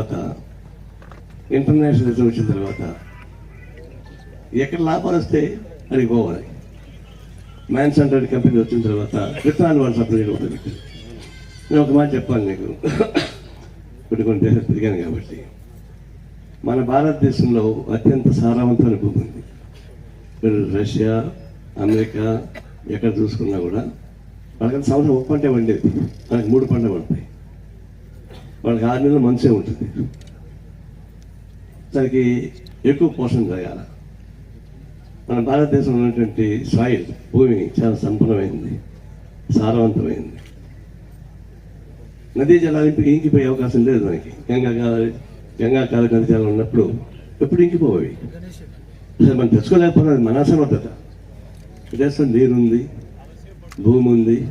తర్వాత ఇంటర్నేషనలిజం వచ్చిన తర్వాత ఎక్కడ లాభాలు వస్తే అడిగి పోవాలి. మ్యాన్స్ హండ్రెడ్ కంపెనీ వచ్చిన తర్వాత విత్తనాలు వాళ్ళు సప్లై చేయడం నేను ఒక మాట చెప్పాలి నీకు. కొన్ని కొన్ని దేశాలు తిరిగాను కాబట్టి. మన భారతదేశంలో అత్యంత సారవంతమైన భూమి ఉంది. మీరు రష్యా అమెరికా ఎక్కడ చూసుకున్నా కూడా వాళ్ళకి సంవత్సరం ఒక పంటే పండేది. మనకి మూడు పంట పడతాయి. వాళ్ళకి ఆరు నెలలు మంచిగా ఉంటుంది. దానికి ఎక్కువ పోషణ జరగాల. మన భారతదేశంలో ఉన్నటువంటి సాయిల్ భూమి చాలా సంపన్నమైంది సారవంతమైంది. నదీ జలాలు ఇంకిపోయే అవకాశం లేదు మనకి. గంగా కావాలి గంగా కాలు నదీ జలాలు ఉన్నప్పుడు ఎప్పుడు ఇంకిపోయి అసలు మనం తెచ్చుకోలేకపోతే మన అసమర్థత. దేశం నీరుంది భూమి ఉంది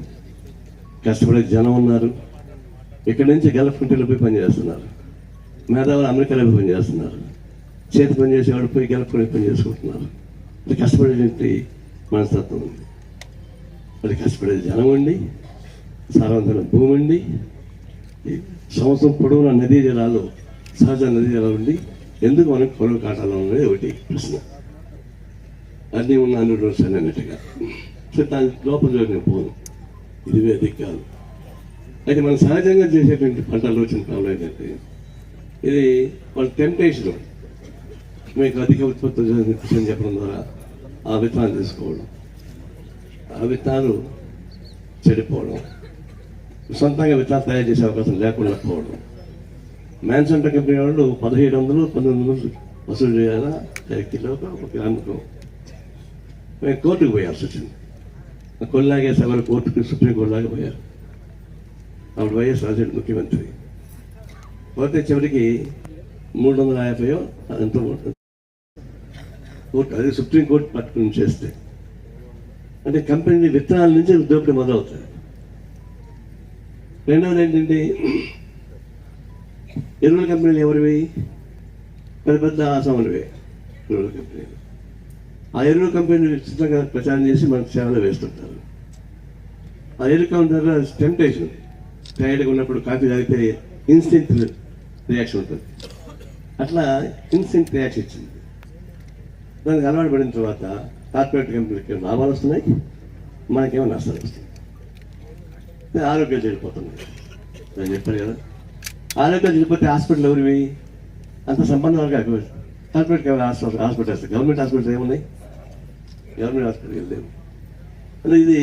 కష్టపడే జనం ఉన్నారు. ఇక్కడి నుంచి గల్ఫ్ పోయి పనిచేస్తున్నారు మేధావులు అమెరికాలో పోయి పనిచేస్తున్నారు చేతి పని చేసేవాడు పోయి గల్ఫ్ పని చేసుకుంటున్నారు. అది కష్టపడేటువంటి మనస్తత్వం ఉంది. అది కష్టపడేది జనం ఉండి సారవంతమైన భూమి ఉండి సంవత్సరం పొడవున నదీ జలాలు సహజ నదీ జలాలు ఉండి ఎందుకు మనకు పొడవు కాటాలు అనేది ఒకటి ప్రశ్న. అన్నీ ఉన్న అన్ని అన్నట్టుగా సో దాని లోపల నేను పోను. ఇది వేదిక కాదు. అయితే మనం సహజంగా చేసేటువంటి పంటలు వచ్చిన ప్రాబ్లం ఏంటంటే ఇది వాళ్ళ టెంప్టేషన్ మీకు అధిక ఉత్పత్తి అని చెప్పడం ద్వారా ఆ విత్తనాలు తీసుకోవడం ఆ విత్తనాలు చెడిపోవడం సొంతంగా విత్తనాలు తయారు చేసే అవకాశం లేకుండా పోవడం. మ్యాన్సన్ కంపెనీ వాళ్ళు పదిహేడు వందలు పంతొమ్మిది వందలు వసూలు చేయాలా? కిలో ఒక గ్రామకు. మేము కోర్టుకు పోయాల్సి వచ్చింది. కొల్లాగేసి ఎవరు కోర్టుకు సుప్రీం కోర్టు లాగా పోయారు. అప్పుడు వైఎస్ రాజేంద్ర ముఖ్యమంత్రి. పోతే చివరికి మూడు వందల యాభైయో ఎంతో కోర్టు అది సుప్రీం కోర్టు పట్టుకుని చేస్తే. అంటే కంపెనీ విత్తనాల నుంచి దోపిడీ మొదలవుతుంది రెండవది ఏంటంటే ఎరువుల కంపెనీలు ఎవరివి? పెద్ద పెద్ద ఆసాములవే ఎరువుల కంపెనీలు. ఆ ఎరువుల కంపెనీలు విస్తృతంగా ప్రచారం చేసి మనకు సేవలు వేస్తుంటారు. ఆ ఎరువు కంపెనీ టెంప్టేషన్. టైర్డ్గా ఉన్నప్పుడు కాఫీ తాగితే ఇన్స్టెంట్ రియాక్షన్ ఉంటుంది. అట్లా ఇన్స్టెంట్ రియాక్షన్ ఇచ్చింది దానికి అలవాటు పడిన తర్వాత కార్పొరేట్ కంపెనీలకి లాభాలు వస్తున్నాయి? మనకేమో నష్టాలు వస్తున్నాయి? ఆరోగ్యం చెడిపోతున్నాయి. నేను చెప్పాను కదా. ఆరోగ్యం చెడిపోతే హాస్పిటల్ ఎవరివి? అంత సంబంధం కాదు corporate hospital hospitals government hospitals ఏమున్నాయి? గవర్నమెంట్ హాస్పిటల్కి వెళ్ళలేము అంటే ఇది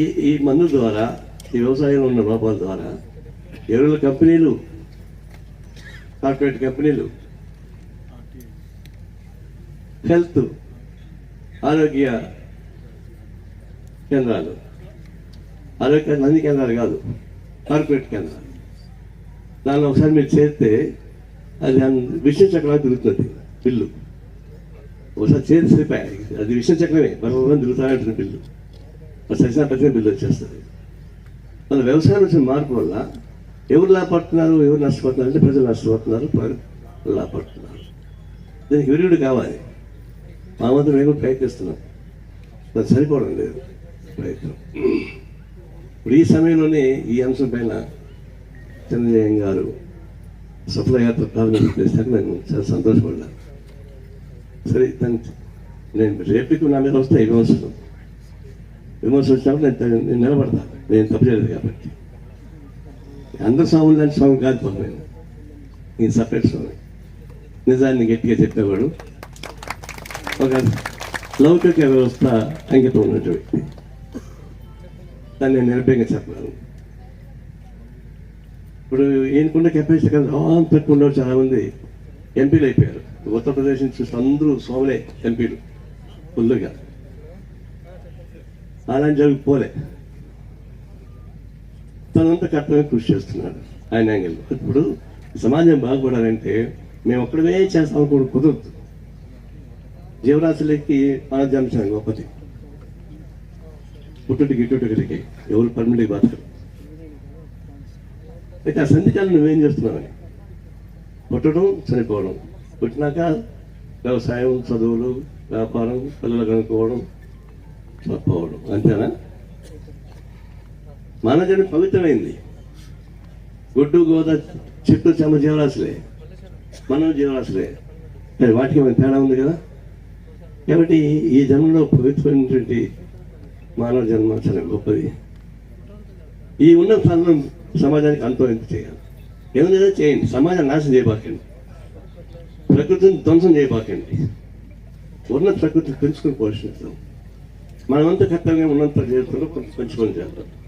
ఈ ఈ మందుల ద్వారా ఈ వ్యవసాయంలో ఉన్న లోపాల ద్వారా ఎరువుల కంపెనీలు కార్పొరేట్ కంపెనీలు హెల్త్ ఆరోగ్య కేంద్రాలు ఆరోగ్య అన్ని కేంద్రాలు కాదు కార్పొరేట్ కేంద్రాలు. దానిలో ఒకసారి మీరు చేస్తే అది విషయ చక్రాలు తిరుగుతుంది బిల్లు. ఒకసారి చేతి సరిపోయాయి అది విషయ చక్రమే మరొక తిరుగుతానంటున్న బిల్లు. ఒకసారి ప్రతి బిల్లు వచ్చేస్తుంది. మన వ్యవసాయం వచ్చిన మార్పు వల్ల ఎవరు లాభపడుతున్నారు ఎవరు నష్టపోతున్నారు అంటే ప్రజలు నష్టపోతున్నారు లాభపడుతున్నారు. దీనికి విరుగుడు కావాలి. మా వంతు మేము కూడా ప్రయత్నిస్తున్నాం. అది సరిపోవడం లేదు ప్రయత్నం. ఇప్పుడు ఈ సమయంలోనే ఈ అంశం పైన చంద్రజయం గారు సఫలయాత్ర ప్రారంభం చేశాక నేను చాలా సంతోషపడ్డాను. సరే దాన్ని నేను రేపుకి నా మీద వస్తే విమర్శలు. విమర్శలు వచ్చినప్పుడు నేను నేను నిలబడతాను. నేను తప్పు చేయలేదు కాబట్టి అందరు స్వాములు లాంటి స్వామి కాదు పాపం నేను నేను సపరేట్ స్వామి. నిజాన్ని గట్టిగా చెప్పేవాడు. ఒక లౌకిక వ్యవస్థ అంకితం ఉన్నట్టు వ్యక్తి. దాన్ని నేను నిర్భయంగా చెప్పగలను. ఇప్పుడు ఈయనకున్న కెపాసిటీ కదా అంత తక్కువ చాలామంది ఎంపీలు అయిపోయారు. ఉత్తరప్రదేశ్ నుంచి అందరూ స్వాములే ఎంపీలు. ఫుల్గా అలాంటి జరిగి పోలే. తనంతా కర్తవ్యం కృషి చేస్తున్నాడు ఆయన యాంగిల్ ఇప్పుడు సమాజం బాగుపడాలంటే మేము ఒక్కడమే చేస్తాం అనుకోవడం కుదరదు. జీవరాశులకి ఆరోగ్యాంశం గొప్పది. పుట్టుటి గిట్టుటికి ఎవరు పర్మనెంట్గా బతకరు అయితే ఆ సంధికాలను నువ్వేం చేస్తున్నావని? పుట్టడం చనిపోవడం. పుట్టినాక వ్యవసాయం చదువులు వ్యాపారం పిల్లలు కనుక్కోవడం పోవడం అంతేనా? మానవుని పవిత్రమైంది. గుడ్డు గోద చెట్టు చెమ జీవరాశులే. మనం జీవరాశులే. మరి వాటికి ఏమైనా తేడా ఉంది కదా? కాబట్టి ఈ జన్మలో పవిత్రమైనటువంటి మానవ జన్మ చాలా గొప్పది. ఈ ఉన్న స్థానం సమాజానికి అంతో చేయాలి. ఏమైనా చేయండి. సమాజం నాశనం చేయబాకండి. ప్రకృతిని ధ్వంసం చేయబాకండి. ఉన్న ప్రకృతిని పెంచుకొని పోషిస్తాం మనమంతా కర్తవ్యం ఉన్నంత చేస్తాం కొంచెం పెంచుకొని చేద్దాం.